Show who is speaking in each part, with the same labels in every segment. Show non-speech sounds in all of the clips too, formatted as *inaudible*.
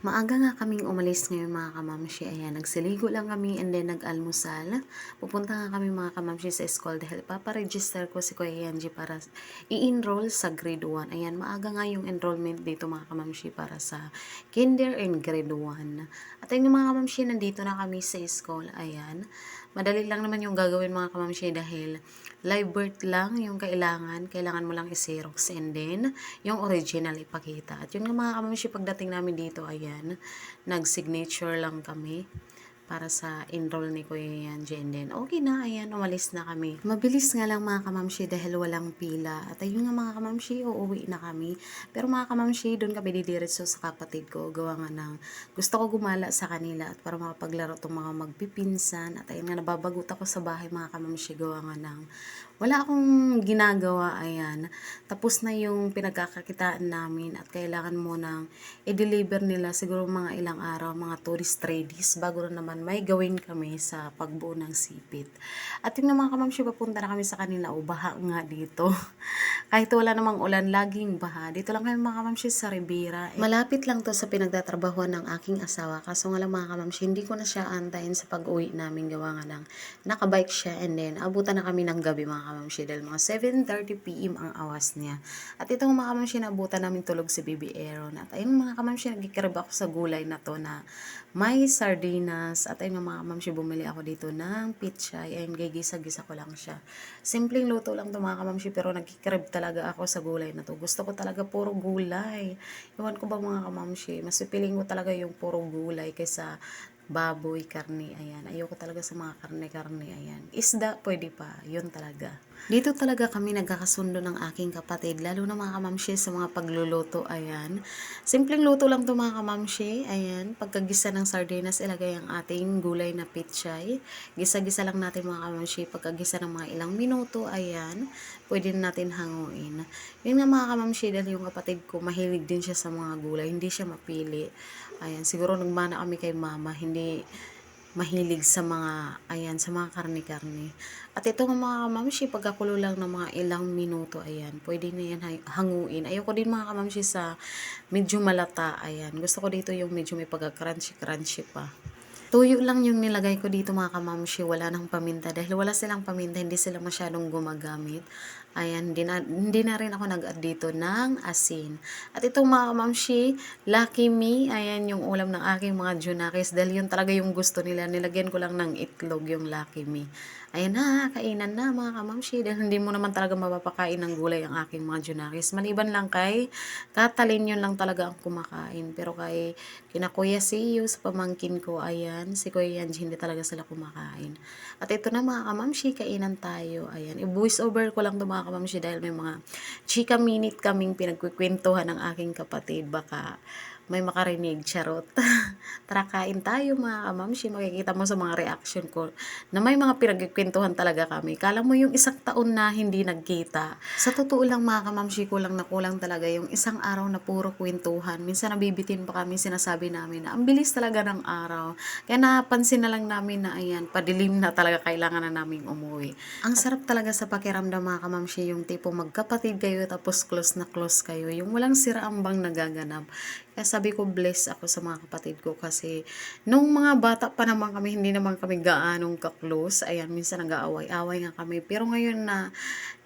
Speaker 1: Maaga nga kaming umalis ngayon mga kamamshi. Ayan, nagsiligo lang kami and then nag-almusal. Pupunta nga kami mga kamamshi sa school dahil paparegister ko si Kuya Yanji para i-enroll sa grade 1. Ayan, maaga nga yung enrollment dito mga kamamshi para sa kinder and grade 1. At ayun mga kamamshi, nandito na kami sa school. Ayan, madali lang naman yung gagawin mga kamamshi dahil live birth lang yung kailangan. Kailangan mo lang i-xerox and then yung original ipakita. At yun mga kamamshi, pagdating namin dito, ayan, nag-signature lang kami para sa enroll ni Kuya yan, then okay na, ayan, umalis na kami. Mabilis nga lang mga kamamshi dahil walang pila. At ayun nga mga kamamshi, uuwi na kami. Pero mga kamamshi, doon kami didiretso sa kapatid ko. Gawa nga ng gusto ko gumala sa kanila at para makapaglaro tong mga magpipinsan. At ayun nga, nababagot ako sa bahay mga kamamshi. Gawa nga ng wala akong ginagawa, ayan. Tapos na yung pinagkakakitaan namin at kailangan mo nang i-deliver nila siguro mga ilang araw, mga tourist days bago na naman may gawin kami sa pagbuo ng sipit. At yung mga kamamshi, papunta na kami sa kanila, o baha nga dito. *laughs* Kahit wala namang ulan, laging baha. Dito lang kami mga kamamshi sa Ribera. Malapit lang to sa pinagtatrabahuan ng aking asawa. Kaso nga lang mga kamamshi, hindi ko na siya antayin sa pag-uwi namin gawa nga ng nakabike siya and then abutan na kami ng gabi mga kamamshi dahil mga 7.30pm ang awas niya. At itong mga kamamshi, nabutan namin tulog si Baby Aaron. At ayun mga kamamshi, nagkikrib ako sa gulay na to na may sardinas. At ayun mga kamamshi, bumili ako dito ng pichay. Ayun, gigisa-gisa ko lang siya. Simpleng luto lang to mga kamamshi, pero nagkikrib talaga ako sa gulay na to. Gusto ko talaga puro gulay. Iwan ko ba mga kamamshi, mas pipiling ko talaga yung puro gulay kaysa baboy, karne, ayan. Ayoko talaga sa mga karne-karne, ayan. Isda, pwede pa. Yun talaga. Dito talaga kami nagkakasundo ng aking kapatid, lalo na mga kamamshi sa mga pagluluto, ayan. Simpleng luto lang to mga kamamshi, ayan. Pagkagisa ng sardinas, ilagay ang ating gulay na pitchay. Gisa-gisa lang natin mga kamamshi, pagkagisa ng mga ilang minuto, ayan. Pwede na natin hanguin. Yun nga mga kamamshi, dahil yung kapatid ko, mahilig din siya sa mga gulay, hindi siya mapili. Ayan, siguro nagmana kami kay mama, hindi mahilig sa mga, ayan, sa mga karne-karne. At ito nga mga kamamshi, pagkakulo lang ng mga ilang minuto, ayan, pwede na yan hanguin. Ayoko din mga kamamshi sa medyo malata, ayan. Gusto ko dito yung medyo may pagka-crunchy-crunchy pa. Tuyo lang yung nilagay ko dito mga kamamshi, wala nang paminta. Dahil wala silang paminta, hindi sila masyadong gumagamit. Ayan, hindi na, hindi na rin ako nag-add dito ng asin. At itong mga kamamshi, Lucky Me, ayan yung ulam ng aking mga junakis. Dahil yun talaga yung gusto nila. Nilagyan ko lang ng itlog yung Lucky Me. Ayan na, kainan na mga kamamshi. Dahil hindi mo naman talaga mapapakain ng gulay ang aking mga junakis. Maliban lang kay Katalin yun lang talaga ang kumakain. Pero kay kinakuya si Yu sa pamangkin ko, ayan, si Kuya Yanji, hindi talaga sila kumakain. At ito na mga kamamshi, kainan tayo. Ayan, i-voice over ko lang to mga kamamshi dahil may mga chika minute kaming pinagkukwentuhan ng aking kapatid. Baka may makarinig, charot. *laughs* Tara, kain tayo mga kamamshi. Makikita mo sa mga reaction ko na may mga pinagkikwentuhan talaga kami. Kala mo yung isang taon na hindi nagkita. Sa totoo lang mga kamamshi, kulang na kulang talaga yung isang araw na puro kwentuhan. Minsan nabibitin pa kami, sinasabi namin na ang bilis talaga ng araw. Kaya napansin na lang namin na ayan, padilim na talaga kailangan na naming umuwi. Ang sarap talaga sa pakiramdam mga kamamshi, yung tipo magkapatid kayo tapos close na close kayo. Yung walang siraambang nagaganap. Kaya sabi ko, bless ako sa mga kapatid ko kasi nung mga bata pa naman kami, hindi naman kami gaanong ka-close. Ayan, minsan nag-aaway-away nga kami. Pero ngayon na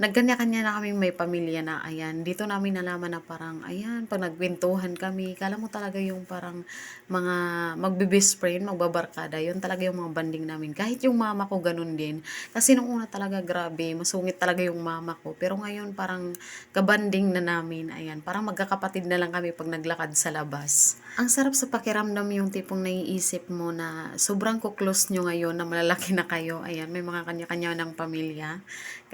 Speaker 1: nagkanya-kanya na kami may pamilya na, ayan, dito namin nalaman na parang, ayan, pag nagkwentuhan kami, kala mo talaga yung parang mga magbe-best friend, magbabarkada, yun talaga yung mga banding namin. Kahit yung mama ko ganun din. Kasi nung una talaga, grabe, masungit talaga yung mama ko. Pero ngayon parang kabanding na namin, ayan, parang magkakapatid na lang kami pag naglakad sa labas. Ang sarap sa pakiramdam yung tipong naiisip mo na sobrang ko-close nyo ngayon na malalaki na kayo. Ayan, may mga kanya-kanya ng pamilya.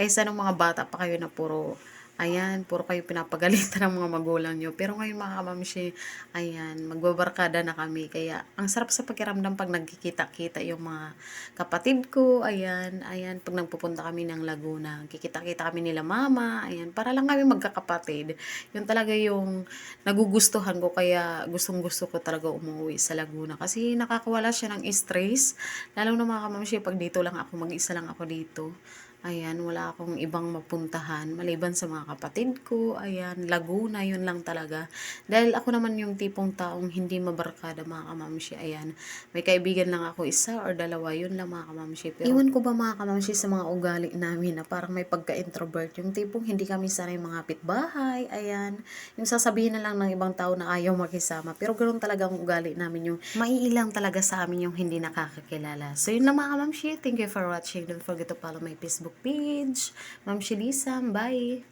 Speaker 1: Kaysa nung mga bata pa kayo na puro Ayan, puro kayo pinapagalitan *laughs* ng mga magulang nyo. Pero ngayon mga kamamshi, ayan, magbabarkada na kami. Kaya, ang sarap sa pakiramdam pag nagkikita-kita yung mga kapatid ko. Ayan, ayan, pag nagpupunta kami ng Laguna, kikita-kita kami nila mama. Ayan, para lang kami magkakapatid. Yun talaga yung nagugustuhan ko. Kaya, gustong gusto ko talaga umuwi sa Laguna. Kasi nakakawala siya ng stress. Lalo na mga kamamshi, pag dito lang ako, mag-isa lang ako dito Ayan, wala akong ibang mapuntahan maliban sa mga kapatid ko. Ayan, Laguna, yun lang talaga. Dahil ako naman yung tipong taong hindi mabarkada mga kamamshi. Ayan, may kaibigan lang ako isa or dalawa, yun lang mga kamamshi. Pero, iwan ko ba mga kamamshi sa mga ugali namin na parang may pagka-introvert. Yung tipong hindi kami sanay mga pitbahay. Ayan, yung sasabihin na lang ng ibang tao na ayaw makisama. Pero ganoon talaga ang ugali namin yung maiilang talaga sa amin yung hindi nakakakilala. So yun lang mga kamamshi. Thank you for watching. Don't forget to follow my Facebook page. Ma'am Shilisam. Bye!